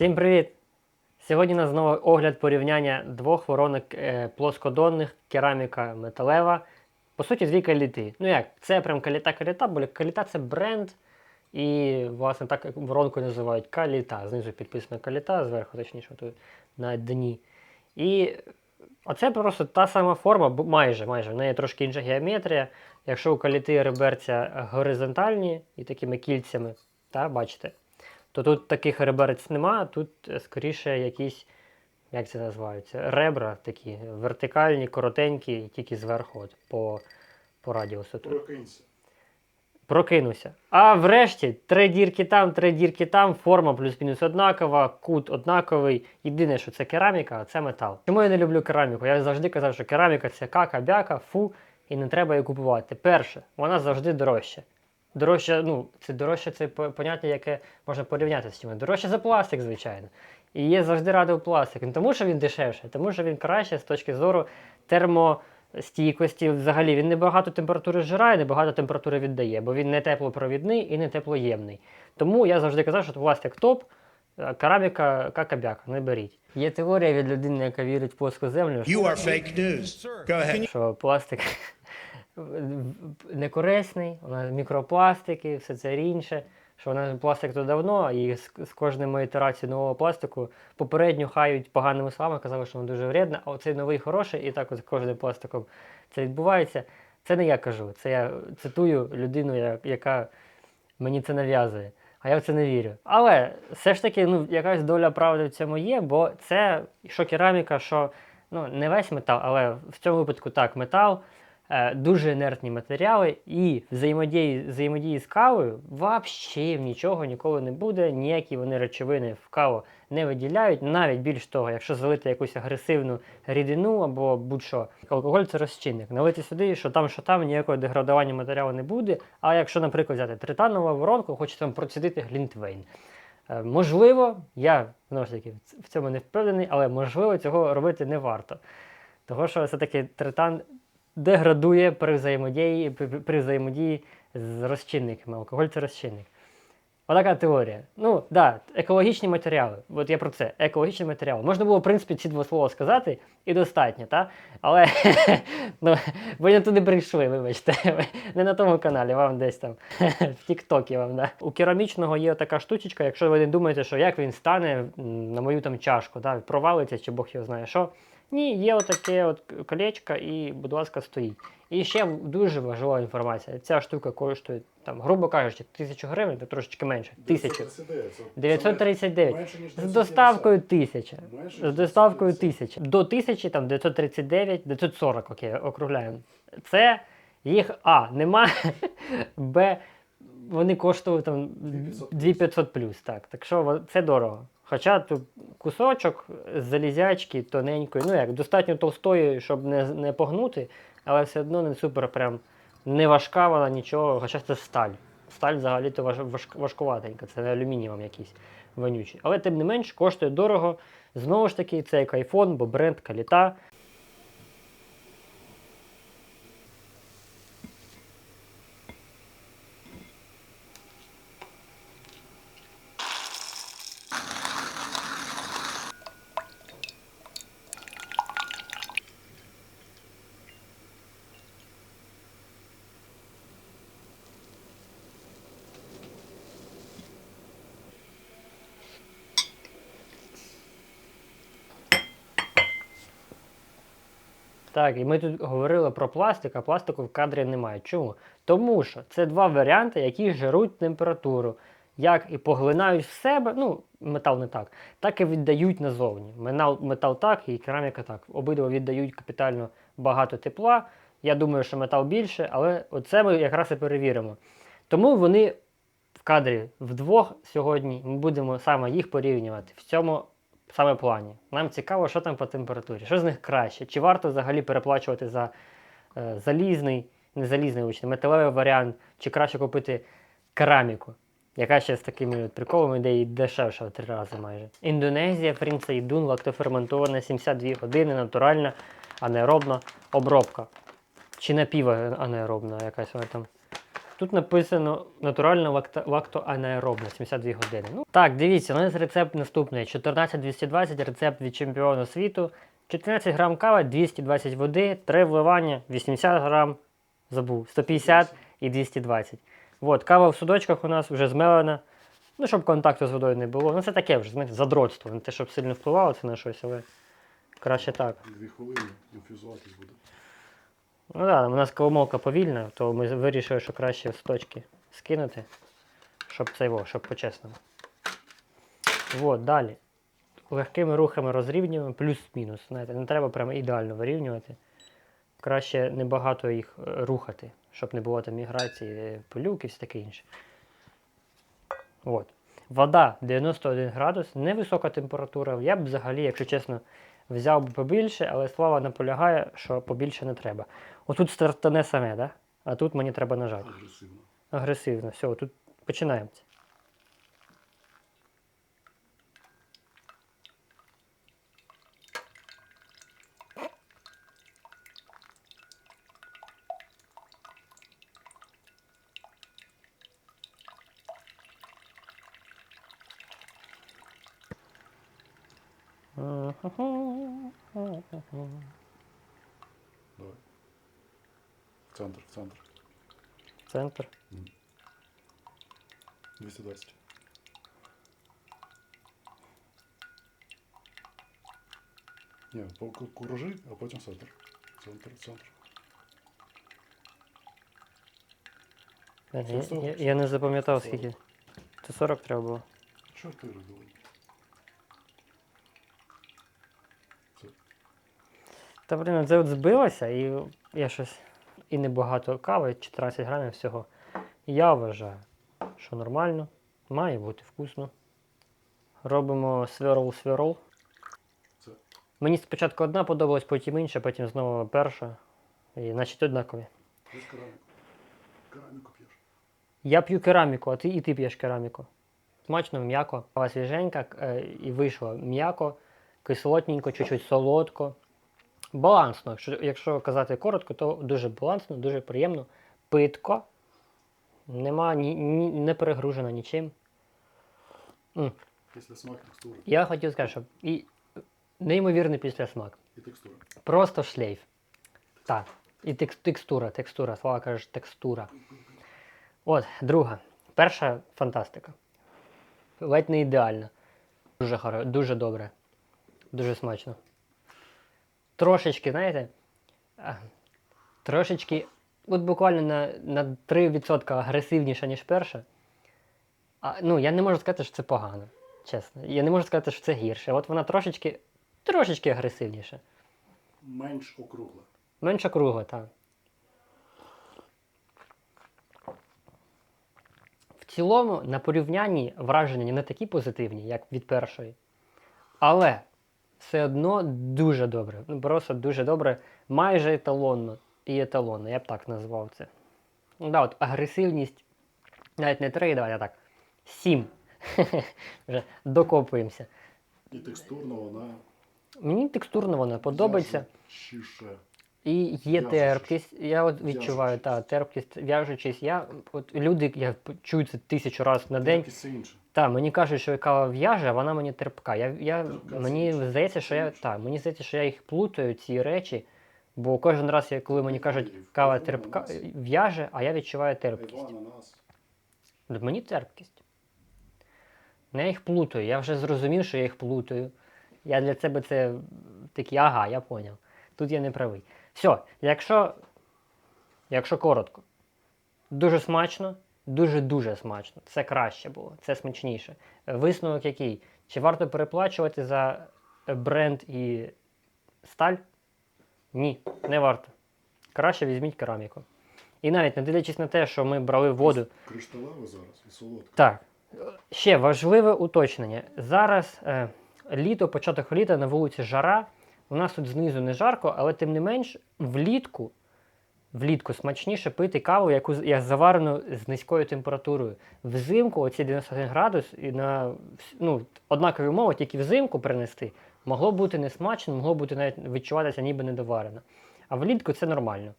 Всім привіт! Сьогодні у нас знову огляд порівняння двох воронок е, плоскодонних, кераміка металева. По суті, дві каліти. Ну як, це прям каліта-каліта, бо каліта це бренд. І, власне, так воронку називають каліта. Знизу підписано каліта, зверху, точніше, тут на дні. І оце просто та сама форма, майже, майже. В неї трошки інша геометрія. Якщо у каліти реберця горизонтальні і такими кільцями, та, бачите, то тут таких реберець нема, тут е, скоріше якісь, як це називаються, ребра такі вертикальні, коротенькі, тільки зверху от, по, по радіусу. Прокинься. Прокинувся. А врешті три дірки там, три дірки там, форма плюс-мінус однакова, кут однаковий. Єдине, що це кераміка, а це метал. Чому я не люблю кераміку? Я завжди казав, що кераміка це кака-бяка, фу, і не треба її купувати. Перше, вона завжди дорожча. Дорожче, ну, це дорожче це поняття, яке можна порівняти з чимось. Дорожче за пластик, звичайно. І є завжди радив пластик. Не тому, що він дешевше, тому що він краще з точки зору термостійкості. Взагалі він не багато температури зжирає, не багато температури віддає, бо він не теплопровідний і не теплоємний. Тому я завжди казав, що пластик топ, а кераміка какабяка, не беріть. Є теорія від людини, яка вірить в плоску землю, що You are fake news. Go ahead. що пластик не корисний, у нас мікропластики, все це інше. Що нас пластик то давно, і з, з кожною ітерацією нового пластику попередньо хають поганими словами, казали, що воно дуже вредно, а оцей новий хороший, і так от з кожним пластиком це відбувається. Це не я кажу, це я цитую людину, яка мені це нав'язує. А я в це не вірю. Але все ж таки, ну, якась доля правди в цьому є, бо це що кераміка, що ну, не весь метал, але в цьому випадку так, метал, дуже інертні матеріали, і взаємодії, взаємодії з кавою взагалі нічого ніколи не буде, ніякі вони речовини в каву не виділяють. Навіть більш того, якщо залити якусь агресивну рідину або будь-що, алкоголь це розчинник. Налити сюди, що там, що там, ніякого деградування матеріалу не буде. А якщо, наприклад, взяти тританову воронку, хочеться там процідити глінтвейн. Е, Можливо, я знову ж таки в цьому не впевнений, але можливо цього робити не варто. Того, що все-таки тритан деградує при взаємодії, при, взаємодії з розчинниками. Алкоголь це розчинник. Отака теорія. Ну, да, екологічні матеріали. От я про це. Екологічні матеріали. Можна було, в принципі, ці два слова сказати і достатньо, та? Але ну, ви не туди прийшли, вибачте. Не на тому каналі, вам десь там в Тіктокі вам, да. У керамічного є така штучечка, якщо ви не думаєте, що як він стане на мою там чашку, да, провалиться, чи Бог його знає що. Ні, є отаке от колечко і, будь ласка, стоїть. І ще дуже важлива інформація. Ця штука коштує, там, грубо кажучи, тисячу гривень, то трошечки менше. Тисячу. 939. Це 939. менше, ніж З доставкою 1000. З доставкою 970. 1000. До 1000, там 939, 940, окей, округляємо. Це їх А, нема, Б, вони коштують там 2500 2500 плюс. Так, так що це дорого. Хоча тут кусочок залізячки тоненької, ну як, достатньо товстої, щоб не, не погнути, але все одно не супер прям не важка вона нічого, хоча це сталь. Сталь взагалі-то важ, важ, важкуватенька, це не алюмінієм якийсь вонючий. Але тим не менш коштує дорого. Знову ж таки, це як iPhone, бо бренд каліта. Так, і ми тут говорили про пластик, а пластику в кадрі немає. Чому? Тому що це два варіанти, які жируть температуру. Як і поглинають в себе, ну, метал не так, так і віддають назовні. Метал, метал так і кераміка так. Обидва віддають капітально багато тепла. Я думаю, що метал більше, але оце ми якраз і перевіримо. Тому вони в кадрі вдвох сьогодні ми будемо саме їх порівнювати в цьому саме плані. Нам цікаво, що там по температурі, що з них краще, чи варто взагалі переплачувати за е, залізний, не залізний учний, металевий варіант, чи краще купити кераміку, яка ще з такими от приколами йде і дешевша в три рази майже. Індонезія, Фрінцейдун, лактоферментована 72 години, натуральна, анаеробна обробка. Чи напіванаеробна якась вона там Тут написано натуральна лакта- лактоанаеробна 72 години. Ну так, дивіться, у нас рецепт наступний: 14220 рецепт від чемпіону світу. 14 грам кави, 220 води, 3 вливання, 80 грам, забув, 150 і 220. От, кава в судочках у нас вже змелена. Ну, щоб контакту з водою не було. Ну, це таке вже, знаєте, задротство. Не те, щоб сильно впливало це на щось, але краще так. Дві хвилини інфюзуватись буде. Ну так, у нас коломолка повільна, то ми вирішили, що краще з точки скинути, щоб це його, щоб по-чесному. От, далі. Легкими рухами розрівнюємо, плюс-мінус. Знаєте, не треба прямо ідеально вирівнювати. Краще небагато їх е, рухати, щоб не було там міграції, е, пилюк і все таке інше. От. Вода 91 градус, невисока температура. Я б взагалі, якщо чесно, взяв би побільше, але Слава наполягає, що побільше не треба. Отут стартане саме, да? а тут мені треба нажати. Агресивно. Агресивно. Все, тут починаємо. центр, в центр. Центр. 220. Ні, по ку- куражи, а потім центр. Центр, центр. Я, Це я, 40. я, я не запам'ятав 40. скільки. Це 40 треба було. Чотири були. Це Та блін, це от збилося, і я щось. І небагато кави, 14 грамів всього. Я вважаю, що нормально, має бути вкусно. Робимо сверл-сверл. Мені спочатку одна подобалась, потім інша, потім знову перша. І значить однакові. Кераміку. Кераміку п'єш. Я п'ю кераміку, а ти і ти п'єш кераміку. Смачно, м'яко. Кава свіженька е, і вийшло м'яко, кислотненько, чуть-чуть солодко. Балансно. Якщо, якщо казати коротко, то дуже балансно, дуже приємно, питко. Нема ні, ні, не перегружено нічим. М. Після смак текстури. Я хотів сказати, що і неймовірний післясмак. І текстура. Просто шлейф. Так. І текс- текстура, текстура. Слава каже, текстура. От, друга. Перша фантастика. Ледь не ідеальна. Дуже, хоро, дуже добре. Дуже смачно. Трошечки, знаєте, трошечки, от буквально на, на 3% агресивніша, ніж перша. А, ну, я не можу сказати, що це погано. Чесно. Я не можу сказати, що це гірше. От вона трошечки, трошечки агресивніша. Менш округла. Менша кругла, так. В цілому, на порівнянні враження не такі позитивні, як від першої. Але все одно дуже добре. Ну, просто дуже добре. Майже еталонно і еталонно, я б так назвав це. Ну, да, от агресивність навіть не 3, давай, а так. 7. Вже докопуємося. І текстурно вона Мені текстурно вона подобається. І є терпкість. Я от відчуваю, та, терпкість, в'яжучись. Я, от люди, я чую це тисячу разів на день. Якісь інше. Та, мені кажуть, що кава в'яже, а вона мені терпка. Я, я, Терпка мені здається, що я, та, мені здається, що я їх плутаю, ці речі. Бо кожен раз, я- коли мені кажуть, кава терпка, в'яже, а я відчуваю терпкість. ананас. От Мені терпкість. Ну, Я їх плутаю. Я вже зрозумів, що я їх плутаю. Я для себе це такий, ага, я поняв. Тут я не правий. Все, якщо, якщо коротко, дуже смачно, дуже-дуже смачно. Це краще було, це смачніше. Висновок який? Чи варто переплачувати за бренд і сталь? Ні, не варто. Краще візьміть кераміку. І навіть не дивлячись на те, що ми брали воду. Кришталеве зараз і солодке. Так. Ще важливе уточнення. Зараз е, літо, початок літа на вулиці жара. У нас тут знизу не жарко, але тим не менш, влітку, влітку смачніше пити каву, яку як заварену з низькою температурою. Взимку, оці 91 градус, і на ну, однакові умови, тільки взимку принести, могло бути несмачно, могло бути навіть відчуватися ніби недоварено. А влітку це нормально.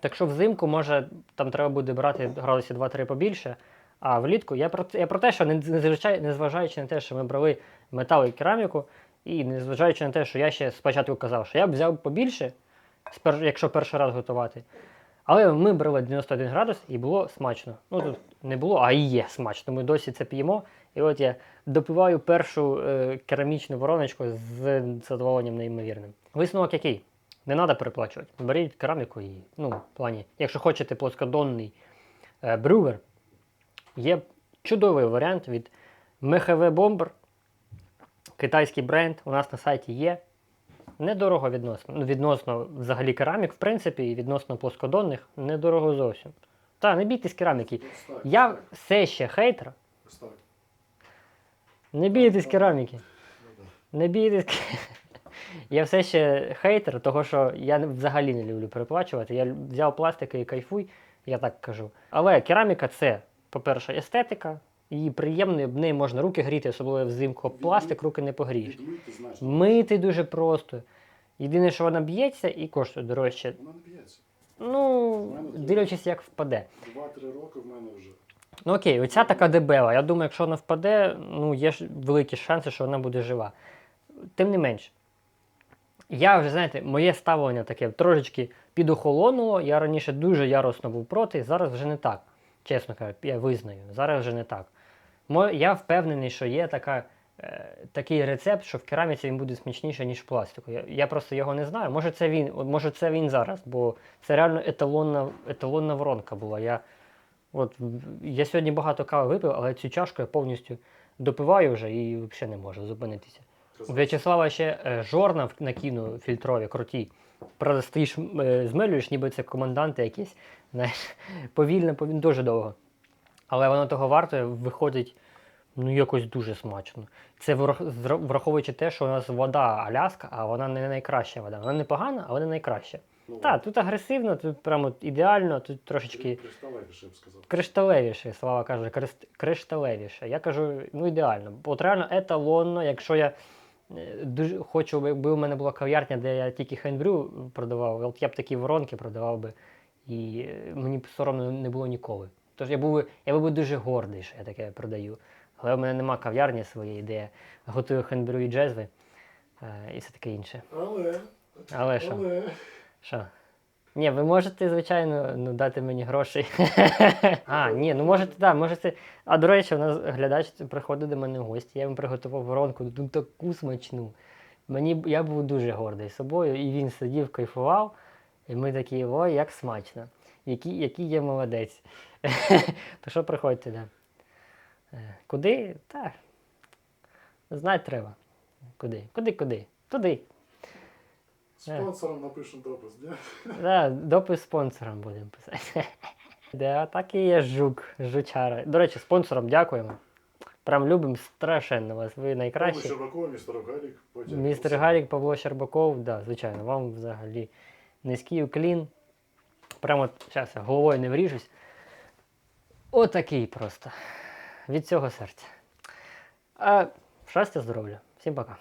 Так що взимку, може, там треба буде брати градусів 2-3 побільше. А влітку я про, я про те, що не- незважаючи на те, що ми брали метал і кераміку, і незважаючи на те, що я ще спочатку казав, що я б взяв побільше, якщо перший раз готувати. Але ми брали 91 градус і було смачно. Ну тут не було, а і є смачно. Ми досі це п'ємо. І от я допиваю першу е, керамічну вороночку з задоволенням неймовірним. Висновок який? Не треба переплачувати. Беріть кераміку і, ну, в плані, якщо хочете плоскодонний е, брювер, є чудовий варіант від МХВ Bomber. Китайський бренд у нас на сайті є. Недорого відносно. Ну, відносно взагалі керамік, в принципі, і відносно плоскодонних, недорого зовсім. Та, не бійтесь кераміки. Я все ще хейтер. Не бійтесь кераміки. Не бійтесь. Я все ще хейтер, того що я взагалі не люблю переплачувати. Я взяв пластики і кайфуй, я так кажу. Але кераміка це, по-перше, естетика. Її приємно, в неї можна руки гріти, особливо взимку. Пластик руки не погрієш. Мити дуже просто. Єдине, що вона б'ється і коштує дорожче. Вона не б'ється. Ну, дивлячись, як впаде. Два-три роки в мене вже. Ну окей, оця така дебела. Я думаю, якщо вона впаде, ну є ж великі шанси, що вона буде жива. Тим не менш, я вже, знаєте, моє ставлення таке трошечки підохолонуло. Я раніше дуже яростно був проти, зараз вже не так. Чесно кажучи, я визнаю, зараз вже не так. Мо- Я впевнений, що є така, е, такий рецепт, що в кераміці він буде смачніше, ніж в пластику. Я, я просто його не знаю. Може це він, може це він зараз, бо це реально еталонна, еталонна воронка була. Я, от, я сьогодні багато кави випив, але цю чашку я повністю допиваю вже і взагалі не можу зупинитися. У В'ячеслава ще е, жорна в- накинув фільтрові, круті. Правда, стоїш, е, змелюєш, ніби це команданти якісь. Знаєш, повільно, повільно, дуже довго. Але воно того варто, виходить ну, якось дуже смачно. Це враховуючи те, що у нас вода Аляска, а вона не найкраща вода. Вона не погана, але не найкраща. Ну, Так, тут агресивно, тут прямо ідеально, тут трошечки Кришталевіше, я б сказав. кришталевіше, Слава каже, кришталевіше. Я кажу, ну ідеально. От реально еталонно, якщо я е, дуже хочу, якби у мене була кав'ярня, де я тільки хендбрю продавав, от я б такі воронки продавав би, і е, мені б соромно не було ніколи. Тож я був, я був дуже гордий, що я таке продаю. Але в мене нема кав'ярні своєї, де я готую хендбрю і джезви е, і все таке інше. Але. Але що? Але. Що? Ні, ви можете, звичайно, ну, дати мені грошей. а, ні, ну можете, так, можете. А до речі, у нас глядач приходить до мене в гості, я йому приготував воронку, ну таку смачну. Мені, я був дуже гордий собою, і він сидів, кайфував, і ми такі, ой, як смачно. Який, який є молодець. То що приходьте, да. Е, Куди? Так. Знати треба. Куди? Куди, куди? Туди. Спонсором напишу допис, ні? Да, допис спонсорам будемо писати. Да, так і є жук, жучара. До речі, спонсорам дякуємо. Прям любимо страшенно вас. Ви Павло. Щербаков, містер Гарік. Містер. Гарік, Павло Щербаков, да, звичайно, вам взагалі низький уклін. Прямо зараз головою не вріжусь. Отакий просто. Від цього серця. А щастя, здоров'я. Всім пока.